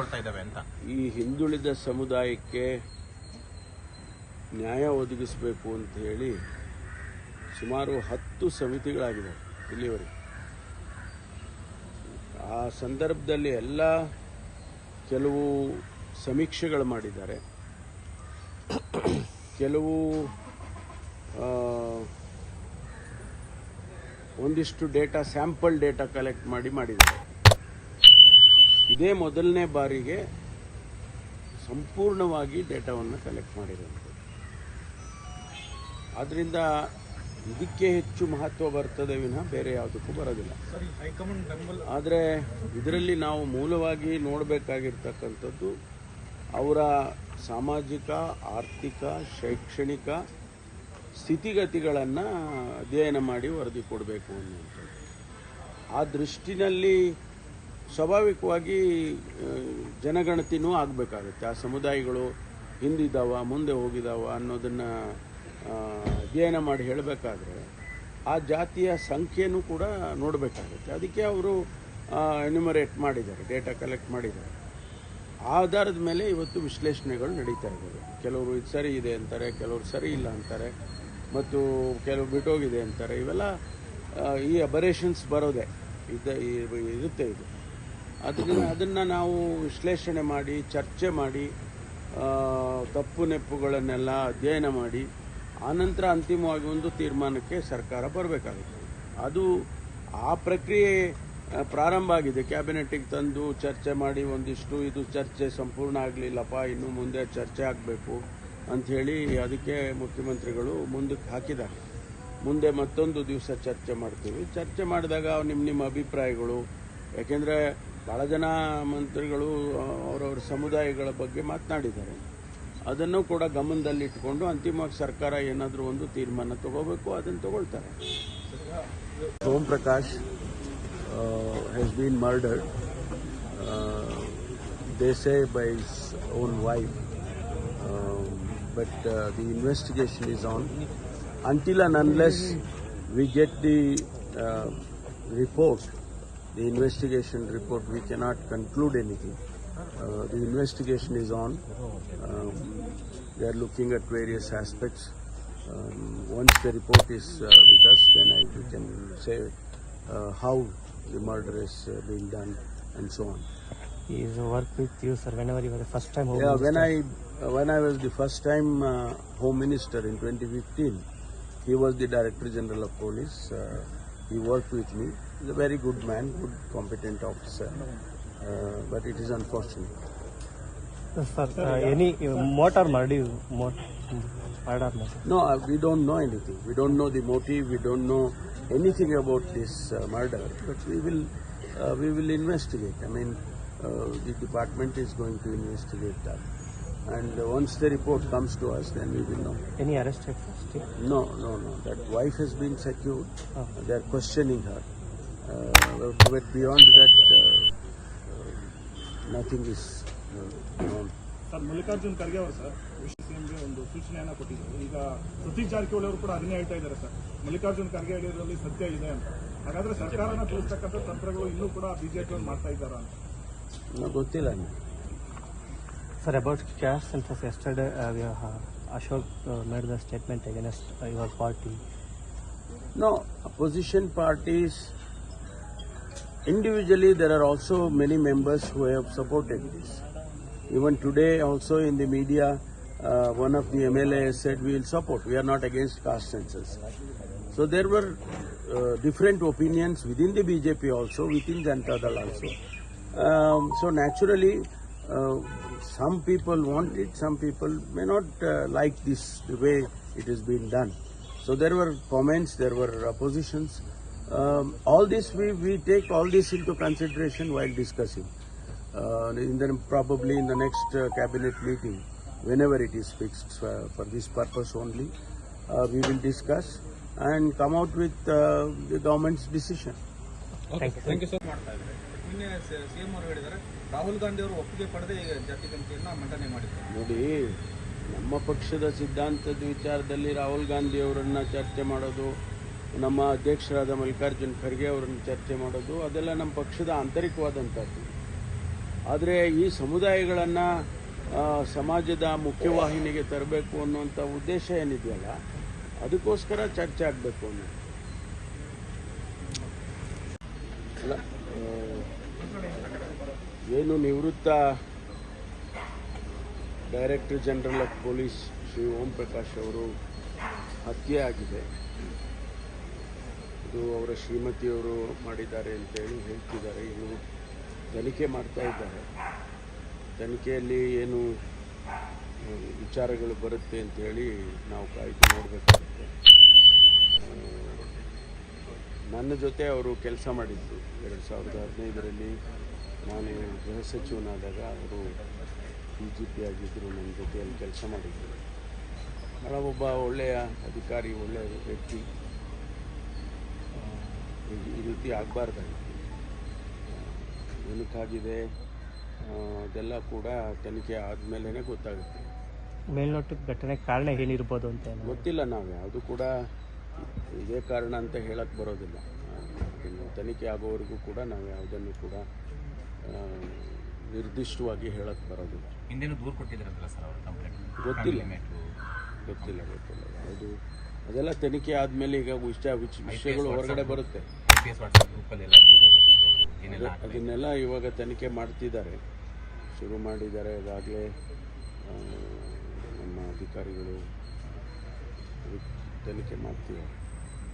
ನಡ್ಕೊಳ್ತಾ ಇದ್ದಾವೆ ಅಂತ. ಈ ಹಿಂದುಳಿದ ಸಮುದಾಯಕ್ಕೆ ನ್ಯಾಯ ಒದಗಿಸಬೇಕು ಅಂತ ಹೇಳಿ ಸುಮಾರು ಹತ್ತು ಸಮಿತಿಗಳಾಗಿದೆ ಇಲ್ಲಿವರೆಗೆ. ಆ ಸಂದರ್ಭದಲ್ಲಿ ಎಲ್ಲ ಕೆಲವು ಸಮೀಕ್ಷೆಗಳು ಮಾಡಿದ್ದಾರೆ. ಕೆಲವು ಒಂದಿಷ್ಟು ಡೇಟಾ, ಸ್ಯಾಂಪಲ್ ಡೇಟಾ ಕಲೆಕ್ಟ್ ಮಾಡಿ ಮಾಡಿದ್ದಾರೆ. ಇದೇ ಮೊದಲನೇ ಬಾರಿಗೆ ಸಂಪೂರ್ಣವಾಗಿ ಡೇಟಾವನ್ನು ಕಲೆಕ್ಟ್ ಮಾಡಿರುವಂಥದ್ದು. ಆದ್ದರಿಂದ ಇದಕ್ಕೆ ಹೆಚ್ಚು ಮಹತ್ವ ಬರ್ತದೆ ವಿನಃ ಬೇರೆ ಯಾವುದಕ್ಕೂ ಬರೋದಿಲ್ಲ. ಆದರೆ ಇದರಲ್ಲಿ ನಾವು ಮೂಲವಾಗಿ ನೋಡಬೇಕಾಗಿರ್ತಕ್ಕಂಥದ್ದು ಅವರ ಸಾಮಾಜಿಕ ಆರ್ಥಿಕ ಶೈಕ್ಷಣಿಕ ಸ್ಥಿತಿಗತಿಗಳನ್ನು ಅಧ್ಯಯನ ಮಾಡಿ ವರದಿ ಕೊಡಬೇಕು ಅನ್ನುವಂಥದ್ದು. ಆ ದೃಷ್ಟಿನಲ್ಲಿ ಸ್ವಾಭಾವಿಕವಾಗಿ ಜನಗಣತಿನೂ ಆಗಬೇಕಾಗುತ್ತೆ. ಆ ಸಮುದಾಯಗಳು ಹಿಂದಿದ್ದಾವ, ಮುಂದೆ ಹೋಗಿದ್ದಾವ ಅನ್ನೋದನ್ನು ಅಧ್ಯಯನ ಮಾಡಿ ಹೇಳಬೇಕಾದ್ರೆ, ಆ ಜಾತಿಯ ಸಂಖ್ಯೆನೂ ಕೂಡ ನೋಡಬೇಕಾಗುತ್ತೆ. ಅದಕ್ಕೆ ಅವರು ಎನ್ಯುಮರೇಟ್ ಮಾಡಿದ್ದಾರೆ ಡೇಟಾ ಕಲೆಕ್ಟ್ ಮಾಡಿದ್ದಾರೆ. ಆಧಾರದ ಮೇಲೆ ಇವತ್ತು ವಿಶ್ಲೇಷಣೆಗಳು ನಡೀತಾ ಇದ್ದಾವೆ. ಕೆಲವರು ಇದು ಸರಿ ಇದೆ ಅಂತಾರೆ, ಕೆಲವರು ಸರಿ ಇಲ್ಲ ಅಂತಾರೆ, ಮತ್ತು ಕೆಲವು ಬಿಟ್ಟೋಗಿದೆ ಅಂತಾರೆ. ಇವೆಲ್ಲ ಈ ಅಬರೇಷನ್ಸ್ ಬರೋದೆ. ಇದ್ದ ಇರುತ್ತೆ ಇದು. ಅದನ್ನ ಅದನ್ನು ನಾವು ವಿಶ್ಲೇಷಣೆ ಮಾಡಿ, ಚರ್ಚೆ ಮಾಡಿ ತಪ್ಪು ನೆಪ್ಪುಗಳನ್ನೆಲ್ಲ ಅಧ್ಯಯನ ಮಾಡಿ, ಆನಂತರ ಅಂತಿಮವಾಗಿ ಒಂದು ತೀರ್ಮಾನಕ್ಕೆ ಸರ್ಕಾರ ಬರಬೇಕಾಗುತ್ತೆ. ಅದು ಆ ಪ್ರಕ್ರಿಯೆ ಪ್ರಾರಂಭ ಆಗಿದೆ. ಕ್ಯಾಬಿನೆಟ್ಟಿಗೆ ತಂದು ಚರ್ಚೆ ಮಾಡಿ ಒಂದಿಷ್ಟು, ಇದು ಚರ್ಚೆ ಸಂಪೂರ್ಣ ಆಗಲಿಲ್ಲಪ್ಪ, ಇನ್ನು ಮುಂದೆ ಚರ್ಚೆ ಆಗಬೇಕು ಅಂಥೇಳಿ ಅದಕ್ಕೆ ಮುಖ್ಯಮಂತ್ರಿಗಳು ಮುಂದಕ್ಕೆ ಹಾಕಿದ್ದಾರೆ. ಮುಂದೆ ಮತ್ತೊಂದು ದಿವಸ ಚರ್ಚೆ ಮಾಡ್ತೀವಿ. ಚರ್ಚೆ ಮಾಡಿದಾಗ ನಿಮ್ಮ ನಿಮ್ಮ ಅಭಿಪ್ರಾಯಗಳು. ಯಾಕೆಂದರೆ ಭಾಳ ಜನ ಮಂತ್ರಿಗಳು ಅವರವ್ರ ಸಮುದಾಯಗಳ ಬಗ್ಗೆ ಮಾತನಾಡಿದ್ದಾರೆ. ಅದನ್ನು ಕೂಡ ಗಮನದಲ್ಲಿಟ್ಟುಕೊಂಡು ಅಂತಿಮವಾಗಿ ಸರ್ಕಾರ ಏನಾದರೂ ಒಂದು ತೀರ್ಮಾನ ತಗೋಬೇಕು, ಅದನ್ನು ತಗೊಳ್ತಾರೆ. Om Prakash has been murdered days a by his own wife but the investigation is on until unless we get the report the investigation report we cannot conclude anything uh, the investigation is on um, they are looking at various aspects um, once the report is uh, with us then I, we can say uh, how the murder is uh, being done and so on He is work with you, sir. Whenever you were the first time home yeah, when. I uh, when I was the first time uh, Home Minister in 2015, he was the Director General of Police. Uh, he worked with me. He's a very good man, good competent officer. Uh, but it is unfortunate. sir, uh, any motor murder, murder. No, uh, we don't know anything. We don't know the motive. We don't know anything about this uh, murder. But we will uh, we will investigate. I mean, uh, the department is going to investigate that. And uh, once the report comes to us, then we will know. Any arrest? No, no, no. That wife has been secured. Oh. They are questioning her. Uh, but beyond that, uh, uh, nothing is uh, known. Sir Mallikarjun Kharge ಅವರು sir ವಿಶ್ವ ಸಿಎಂಗೆ ಒಂದು ಸೂಚನೆಯನ್ನ ಕೊಟ್ಟಿದ್ದಾರೆ ಈಗ ಸತೀಶ್ ಜಾರಕಿಹೊಳಿ ಅವರು ಕೂಡ ಅದನ್ನೇ ಹೇಳ್ತಾ ಇದ್ದಾರೆ ಸರ್ ಮಲ್ಲಿಕಾರ್ಜುನ್ ಖರ್ಗೆ ಹೇಳಿದ್ರಲ್ಲಿ ಸತ್ಯ ಇದೆ ಅಂತ. ಹಾಗಾದ್ರೆ ಸರ್ಕಾರನ ತಿಳಿಸ್ತಕ್ಕಂಥ ತಂತ್ರಗಳು ಇನ್ನೂ ಕೂಡ ಬಿಜೆಪಿ ಅವರು ಮಾಡ್ತಾ ಇದ್ದಾರಾ ಅಂತ? No, ಗೊತ್ತಿಲ್ಲ ನನಗೆ. Sir, about caste census yesterday, uh, we, uh, Ashok uh, made the statement against individually there are also many members who have supported this. Even today also in the media, uh, one of the MLAs said we will support, we are not against caste census. So there were uh, different opinions within the BJP also, within Janata Dal also. Um, so naturally, uh, some people want it, some people may not uh, like this, the way it is being done. So there were comments, there were oppositions. Um, all this we, we take all this into consideration while discussing. Uh, in the, probably in the next uh, cabinet meeting, whenever it is fixed uh, for this purpose only, uh, we will discuss and come out with uh, the government's decision. Okay, Thank you. thank you ನಿನ್ನೆ CM ಅವರು ಹೇಳಿದ್ದಾರೆ ರಾಹುಲ್ ಗಾಂಧಿ ಅವರು ಒಪ್ಪಿಗೆ ಪಡೆದೇ ಈಗ ಜಾತಿ ಗಣತಿಯನ್ನ ಮಂಡನೆ ಮಾಡಿದ್ದಾರೆ ನೋಡಿ ನಮ್ಮ ಪಕ್ಷದ ಸಿದ್ಧಾಂತದ ವಿಚಾರದಲ್ಲಿ ರಾಹುಲ್ ಗಾಂಧಿ ಅವರನ್ನ ಚರ್ಚೆ ಮಾಡೋದು ನಮ್ಮ ಅಧ್ಯಕ್ಷರಾದ ಮಲ್ಲಿಕಾರ್ಜುನ್ ಖರ್ಗೆ ಅವರನ್ನು ಚರ್ಚೆ ಮಾಡೋದು, ಅದೆಲ್ಲ ನಮ್ಮ ಪಕ್ಷದ ಆಂತರಿಕವಾದಂಥದ್ದು. ಆದರೆ ಈ ಸಮುದಾಯಗಳನ್ನು ಸಮಾಜದ ಮುಖ್ಯವಾಹಿನಿಗೆ ತರಬೇಕು ಅನ್ನುವಂಥ ಉದ್ದೇಶ ಏನಿದೆಯಲ್ಲ, ಅದಕ್ಕೋಸ್ಕರ ಚರ್ಚೆ ಆಗಬೇಕು ಅನ್ನೋದು. ಏನು ನಿವೃತ್ತ director general of police Shri Om Prakash ಅವರು ಹತ್ಯೆ ಆಗಿದೆ. ಇದು ಅವರ ಶ್ರೀಮತಿಯವರು ಮಾಡಿದ್ದಾರೆ ಅಂತೇಳಿ ಹೇಳ್ತಿದ್ದಾರೆ. ಇನ್ನು ತನಿಖೆ ಮಾಡ್ತಾ ಇದ್ದಾರೆ. ತನಿಖೆಯಲ್ಲಿ ಏನು ವಿಚಾರಗಳು ಬರುತ್ತೆ ಅಂತೇಳಿ ನಾವು ಕಾಯ್ದು ನೋಡಬೇಕಾಗುತ್ತೆ. ನನ್ನ ಜೊತೆ ಅವರು ಕೆಲಸ ಮಾಡಿದ್ರು. ಎರಡು ಸಾವಿರದ ಹದಿನೈದರಲ್ಲಿ ನಾನು ಗೃಹ ಸಚಿವನಾದಾಗ ಅವರು ಬಿ ಜಿ ಪಿ ಆಗಿದ್ದರು, ನನ್ನ ಜೊತೆಯಲ್ಲಿ ಕೆಲಸ ಮಾಡಿದ್ದರು ಒಬ್ಬ ಒಳ್ಳೆಯ ಅಧಿಕಾರಿ, ಒಳ್ಳೆಯ ವ್ಯಕ್ತಿ ಈ- ಈ ರೀತಿ ಆಗಬಾರ್ದಾಗಿತ್ತು ಏನಕ್ಕಾಗಿದೆ ಅದೆಲ್ಲ ಕೂಡ ತನಿಖೆ ಆದಮೇಲೆ ಗೊತ್ತಾಗುತ್ತೆ. ಮೇಲ್ನೋಟಕ್ಕೆ ಘಟನೆ ಕಾರಣ ಏನಿರ್ಬೋದು ಅಂತ ಗೊತ್ತಿಲ್ಲ ನಾವು. ಯಾವುದು ಕೂಡ ಇದೇ ಕಾರಣ ಅಂತ ಹೇಳಕ್ಕೆ ಬರೋದಿಲ್ಲ. ಇನ್ನು ತನಿಖೆ ಆಗೋವರೆಗೂ ಕೂಡ ನಾವು ಯಾವುದನ್ನು ಕೂಡ ನಿರ್ದಿಷ್ಟವಾಗಿ ಹೇಳಕ್ಕೆ ಬರೋದಿಲ್ಲ. ಹಿಂದೇನು ದೂರು ಸರ್ ಅವರು ಕಂಪ್ಲೇಂಟ್? ಗೊತ್ತಿಲ್ಲ. ಗೊತ್ತಿಲ್ಲ ಗೊತ್ತಿಲ್ಲ. ಅದು ಅದೆಲ್ಲ ತನಿಖೆ ಆದಮೇಲೆ ಈಗ ವಿಷಯ ವಿಚ್- ವಿಷಯಗಳು ಹೊರಗಡೆ ಬರುತ್ತೆ. ಅದನ್ನೆಲ್ಲ ಇವಾಗ ತನಿಖೆ ಮಾಡ್ತಿದ್ದಾರೆ. ಶುರು ಮಾಡಿದ್ದಾರೆ. ಅದಾಗಲೇ ನಮ್ಮ ಅಧಿಕಾರಿಗಳು ತನಿಖೆ ಮಾಡ್ತಿದ್ದಾರೆ.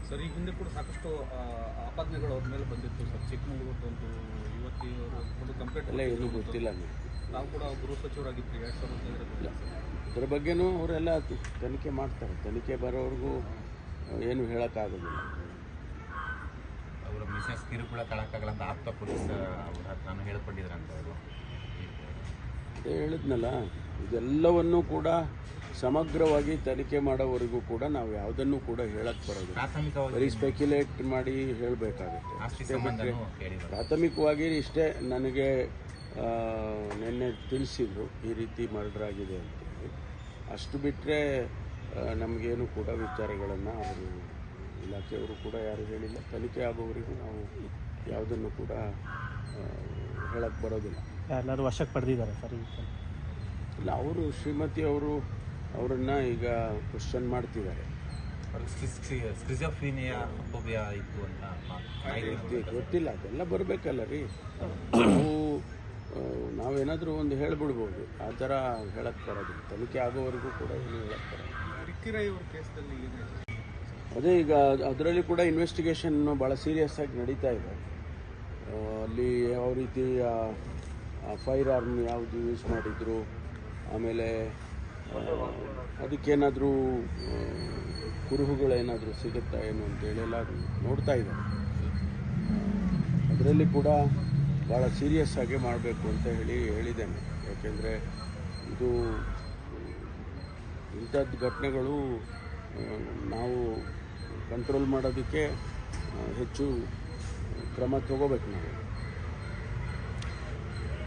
ಸರ್ ಈ ಹಿಂದೆ ಕೂಡ ಸಾಕಷ್ಟು ಆಪಾದನೆಗಳು ಅವ್ರ ಮೇಲೆ ಬಂದಿತ್ತು ಸರ್. ಚಿಕ್ಕಮಗಳೂರು ಒಂದು ಯುವತಿ ಒಂದು ಕಂಪ್ಲೇಂಟ್ ಅಲ್ಲ ಏನೂ ಗೊತ್ತಿಲ್ಲ ನನಗೆ ನಾವು ಕೂಡ ಗೃಹ ಸಚಿವರಾಗಿದ್ವಿ ಎರಡು ಸಾವಿರದ ಹದಿನೈದರಲ್ಲಿ ಅದ್ರ ಬಗ್ಗೆನೂ ಅವರೆಲ್ಲ ತನಿಖೆ ಮಾಡ್ತಾರೆ. ತನಿಖೆ ಬರೋವರೆಗೂ ಏನು ಹೇಳೋಕ್ಕಾಗೋದಿಲ್ಲ. ಅವರ ಮಿಸಸ್ ಕಿರುಕುಳ ತಳಕಾಗಲ್ಲ ಅಂತ ಆಪ್ತ ಪೊಲೀಸ್ ಅವ್ರ ಹತ್ರನೂ ಹೇಳ್ಕೊಂಡಿದ್ರಂತ ಅವರು. ಹೇಳಿದ್ನಲ್ಲ ಇದೆಲ್ಲವನ್ನೂ ಕೂಡ ಸಮಗ್ರವಾಗಿ ತನಿಖೆ ಮಾಡೋವರೆಗೂ ಕೂಡ ನಾವು ಯಾವುದನ್ನು ಕೂಡ ಹೇಳಕ್ ಬರೋದು ಬರೀ ಸ್ಪೆಕ್ಯುಲೇಟ್ ಮಾಡಿ ಹೇಳಬೇಕಾಗುತ್ತೆ. ಪ್ರಾಥಮಿಕವಾಗಿ ಇಷ್ಟೇ ನನಗೆ ನಿನ್ನೆ ತಿಳಿಸಿದ್ರು ಈ ರೀತಿ ಮರ್ಡರ್ ಆಗಿದೆ ಅಂತೇಳಿ. ಅಷ್ಟು ಬಿಟ್ಟರೆ ನಮಗೇನು ಕೂಡ ವಿಚಾರಗಳನ್ನು ಅವರು ಇಲಾಖೆಯವರು ಕೂಡ ಯಾರು ಹೇಳಿಲ್ಲ. ತನಿಖೆ ಆಗುವವರೆಗೂ ನಾವು ಯಾವುದನ್ನು ಕೂಡ ಹೇಳಕ್ಕೆ ಬರೋದಿಲ್ಲ. ಎಲ್ಲರೂ ವಶಕ್ಕೆ ಪಡೆದಿದ್ದಾರೆ ಸರ್ ಇಲ್ಲ ಅವರು ಶ್ರೀಮತಿ ಅವರು ಅವರನ್ನು ಈಗ ಕ್ವಶನ್ ಮಾಡ್ತಿದ್ದಾರೆ. ಗೊತ್ತಿಲ್ಲ ಅದೆಲ್ಲ ಬರಬೇಕಲ್ಲ ರೀ. ನಾವು ನಾವೇನಾದರೂ ಒಂದು ಹೇಳ್ಬಿಡ್ಬೋದು. ಆ ಥರ ಹೇಳಕ್ಕೆ ಬರೋದಿಲ್ಲ. ತನಿಖೆ ಆಗೋವರೆಗೂ ಕೂಡ ಏನು ಹೇಳಕ್ಕೆ ಬರೋದಿಲ್ಲ. ಅದೇ ಈಗ ಅದರಲ್ಲಿ ಕೂಡ ಇನ್ವೆಸ್ಟಿಗೇಷನ್ ಭಾಳ ಸೀರಿಯಸ್ ಆಗಿ ನಡೀತಾ ಇದೆ. ಅಲ್ಲಿ ಯಾವ ರೀತಿ ಫೈರ್ ಆರ್ಮ್ ಯಾವುದು ಯೂಸ್ ಮಾಡಿದ್ರು, ಆಮೇಲೆ ಅದಕ್ಕೇನಾದರೂ ಕುರುಹುಗಳೇನಾದರೂ ಸಿಗುತ್ತಾ ಏನು ಅಂತೇಳಿ ಎಲ್ಲ ನೋಡ್ತಾ ಇದ್ದಾರೆ. ಅದರಲ್ಲಿ ಕೂಡ ಭಾಳ ಸೀರಿಯಸ್ ಆಗಿ ಮಾಡಬೇಕು ಅಂತ ಹೇಳಿ ಹೇಳಿದ್ದೇನೆ. ಯಾಕೆಂದರೆ ಇದು ಇಂಥದ್ದು ಘಟನೆಗಳು ನಾವು ಕಂಟ್ರೋಲ್ ಮಾಡೋದಕ್ಕೆ ಹೆಚ್ಚು ಕ್ರಮ ತಗೋಬೇಕು ನಾವು.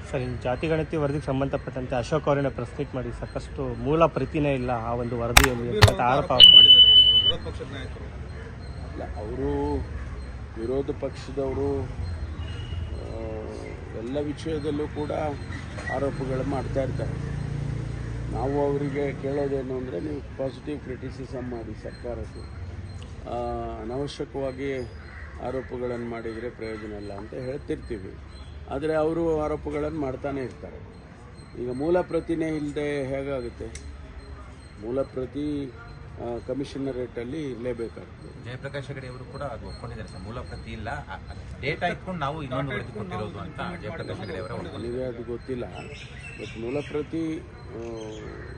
ಸರ್ ಇನ್ನು ಜಾತಿ ಗಣತಿ ವರದಿಗೆ ಸಂಬಂಧಪಟ್ಟಂತೆ ಅಶೋಕ್ ಅವರನ್ನ ಪ್ರೆಸ್ ಮಾಡಿ ಸಾಕಷ್ಟು ಮೂಲ ಪ್ರತಿನೇ ಇಲ್ಲ ಆ ಒಂದು ವರದಿಯಲ್ಲಿ ಆರೋಪ ಇಲ್ಲ ಅವರು ವಿರೋಧ ಪಕ್ಷದವರು ಎಲ್ಲ ವಿಷಯದಲ್ಲೂ ಕೂಡ ಆರೋಪಗಳು ಮಾಡ್ತಾ ಇರ್ತಾರೆ. ನಾವು ಅವರಿಗೆ ಕೇಳೋದೇನು ಅಂದರೆ ನೀವು ಪಾಸಿಟಿವ್ ಕ್ರಿಟಿಸಿಸಮ್ ಮಾಡಿ ಸರ್ಕಾರಕ್ಕೆ. ಅನವಶ್ಯಕವಾಗಿ ಆರೋಪಗಳನ್ನು ಮಾಡಿದರೆ ಪ್ರಯೋಜನ ಇಲ್ಲ ಅಂತ ಹೇಳ್ತಿರ್ತೀವಿ. ಆದರೆ ಅವರು ಆರೋಪಗಳನ್ನು ಮಾಡ್ತಾನೆ ಇರ್ತಾರೆ. ಈಗ ಮೂಲ ಪ್ರತಿನೇ ಇಲ್ಲದೆ ಹೇಗಾಗುತ್ತೆ? ಮೂಲ ಪ್ರತಿ ಕಮಿಷನರೇಟಲ್ಲಿ ಇರಲೇಬೇಕಾಗ್ತದೆ. ಜಯಪ್ರಕಾಶ್ ಹೆಗಡೆ ಅವರು ಕೂಡ ಅದು ಒಪ್ಕೊಂಡಿದ್ದಾರೆ ಸರ್. ಮೂಲ ಪ್ರತಿ ಇಲ್ಲ. ಡೇಟಾ ಇಟ್ಕೊಂಡು ನಾವು ಇನ್ನೊಂದು ವರದಿ ಕೊಟ್ಟಿರೋದು ಅಂತ ಜಯಪ್ರಕಾಶ್ ಹೆಗಡೆ ಅವರ. ನನಗೆ ಅದು ಗೊತ್ತಿಲ್ಲ. ಬಟ್ ಮೂಲ ಪ್ರತಿ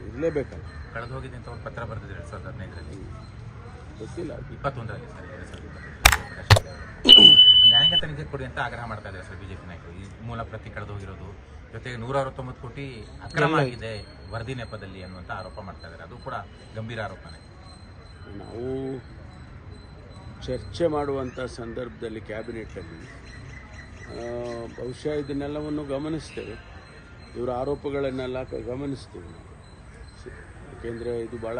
ಇರಲೇಬೇಕಲ್ಲ ಕಳೆದು ಹೋಗಿದೆ ಅಂತ ಒಂದು ಪತ್ರ ಬರೆದಿದ್ದಾರೆ ಎರಡು ಸಾವಿರದ ಹದಿನೈದರಲ್ಲಿ. ಗೊತ್ತಿಲ್ಲ. ಇಪ್ಪತ್ತೊಂದರಲ್ಲಿ ಸರ್ ಎರಡು ಸಾವಿರದ ನ್ಯಾಯಾಂಗ ತನಿಖೆ ಕೊಡಿ ಅಂತ ಆಗ್ರಹ ಮಾಡ್ತಾ ಇದ್ದಾರೆ ಸರ್ ಬಿಜೆಪಿ ನಾಯಕರು. ಈ ಮೂಲ ಪ್ರತಿ ಕಳೆದು ಹೋಗಿರೋದು. ಜೊತೆಗೆ ನೂರ ಅರವತ್ತೊಂಬತ್ತು ಕೋಟಿ ಅಕ್ರಮ ಆಗಿದೆ ವರದಿ ನೆಪದಲ್ಲಿ ಅನ್ನುವಂತ ಆರೋಪ ಮಾಡ್ತಾ ಇದ್ದಾರೆ. ಅದು ಕೂಡ ಗಂಭೀರ ಆರೋಪನೇ. ನಾವು ಚರ್ಚೆ ಮಾಡುವಂಥ ಸಂದರ್ಭದಲ್ಲಿ ಕ್ಯಾಬಿನೆಟಲ್ಲಿ ಆ, ಬಹುಶಃ ಇದನ್ನೆಲ್ಲವನ್ನು ಗಮನಿಸ್ತೇವೆ. ಇವರ ಆರೋಪಗಳನ್ನೆಲ್ಲ ಕ- ಗಮನಿಸ್ತೇವೆ ನಾವು. ಯಾಕೆಂದರೆ ಇದು ಭಾಳ